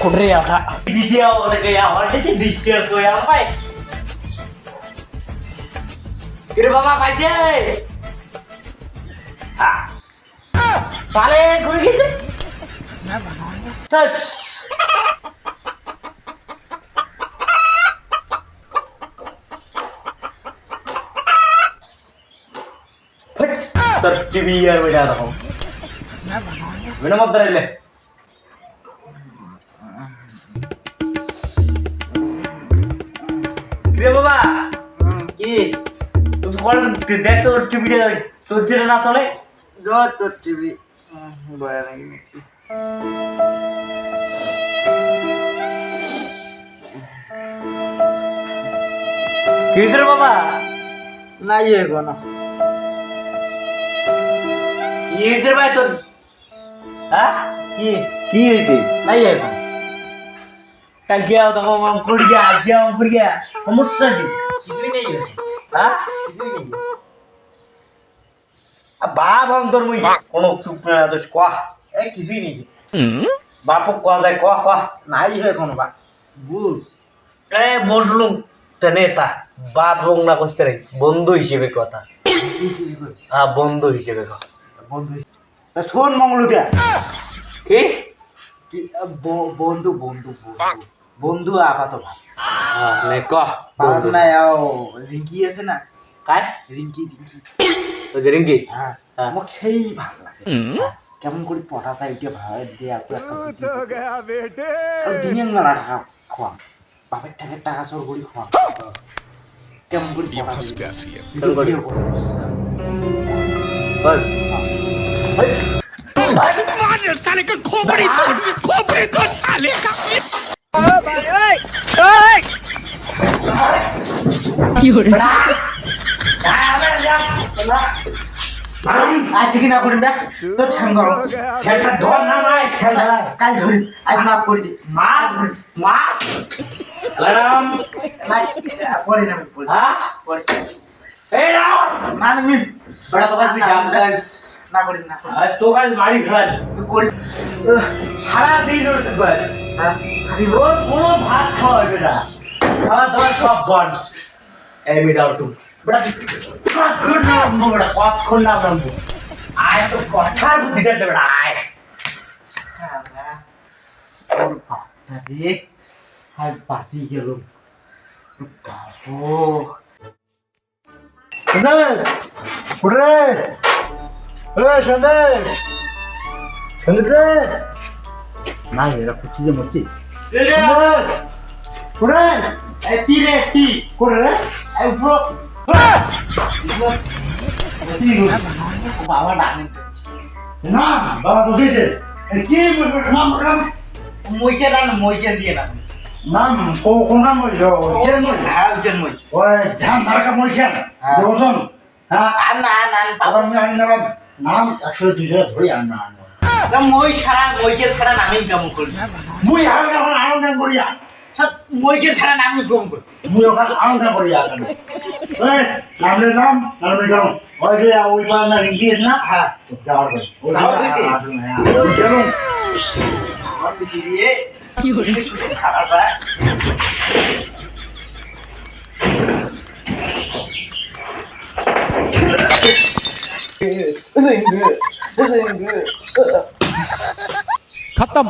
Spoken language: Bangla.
ಕೊಡ್ರಿ ಅವ್ರ ವಿಡಿಯೋ ಒಳಗೆ ಯಾವ ಹೊರಟಿಗೆ ಡಿಸ್ಟರ್ಬ್ ಯಾವ ಬಾಯ್ ಕಿರು ಬಾಬಾ ಬಾಯ್ದೆ পালে ঘুরে গেছে। তোর টিভি আর বেটা দেখো। বাবা? কি? কল দেখ তো টিভিটা চলছে না চলে? তোর টিভি। বয়া লাগি গেছি কি রে বাবা? নাই এগোনো কি হয়েছে ভাই তোর হ্যাঁ কি কি হয়েছে নাই এখন কালকে আও তখন আম পড় গিয়া আজকে আম পড় গিয়া সমস্যা কি কিছুই নেই হ্যাঁ কিছুই নেই বাপ আম তোর মুই কোন চুপ না দোষ কহ। এ কিছুই নেই। বাপক যায় কহ কহ। নাই এখনও বা বুঝ। এ বসলুম তেনে তা বাপ রং না রে বন্ধু হিসেবে কথা হ্যাঁ বন্ধু হিসেবে কথা বন্ধু শোন মঙ্গলু দিয়া কি বন্ধু বন্ধু বন্ধু। বন্ধু আপাতত ভাই হ্যাঁ নে কহ বন্ধু। রিঙ্কি আছে না। কাই রিঙ্কি রিঙ্কি ওই যে রিঙ্কি হ্যাঁ হ্যাঁ। মোক সেই ভাল লাগে কেমন করে পটা চাই এটা ভাই দেয়া তো একটা বুদ্ধি আর দিনে মেলা টাকা খোয়া বাপের টাকার টাকা চোর করে খোয়া কেমন করে পটা फंस চাই गया सी ভিডিও ভিডিও করছি বল साले का खोपड़ी तोड़ खोपड़ी तोड़ साले का আজ থেকে না করিম তোর ঠ্যাং ধর না কাল ধরিম আজ মাফ করে দি। মা মা। ম্যাডাম নাই পরে না পরে। হ্যাঁ? পরে। এই নাও না না মিম। বড় বাবা তুমি ডাক্তার না করিম না আজ তো কাল বাড়ি খেলাল তুই করি। সারা দিন ওর বাস। হ্যাঁ? ওর কোনো ভাত খাওয়া হবে না। খাওয়া দাওয়া সব বন্ধ। এই মেয়েটাও তুমি কতক্ষণ নামবো বেটা কতক্ষণ নাম নামবো আয় তো কথার বুদ্ধি দেবে বেটা আয় ওর বাপটা রে আজ বাসি গেল বাবু সন্দেশ উঠরে এ সন্দেশ সন্দেশ রে না এরা কুচি যে মরছি এই তীরে তি করে রে উপর বাবা ডাকেন না বাবা তো দিয়েছে কি নাম নাম মইকে না মইকে দিয়ে না নাম ও কোন নাম বলছো কে মই হ্যাঁ উজেন মই ওই ধান ধারকা মই কেন হ্যাঁ। হ্যাঁ আর না না আবার আমি আনি নাম নাম একশো দুইশো ধরি আর না মই ছাড়া মইকে ছাড়া নামই কেমন করি মুই আর এখন আনন্দ করিয়া মইকে ছাড়া নামই কম করি মুই ওখানে আনন্দ করিয়া কেন ওই নামের নাম নামের নাম ওই যে ওই পার না ইংলিশ না হ্যাঁ যাওয়ার করে ও যাওয়ার হয়েছে? আসুন হ্যাঁ কেন আমার বেশি দিয়ে কি হচ্ছে ছাড়া যায় खत्म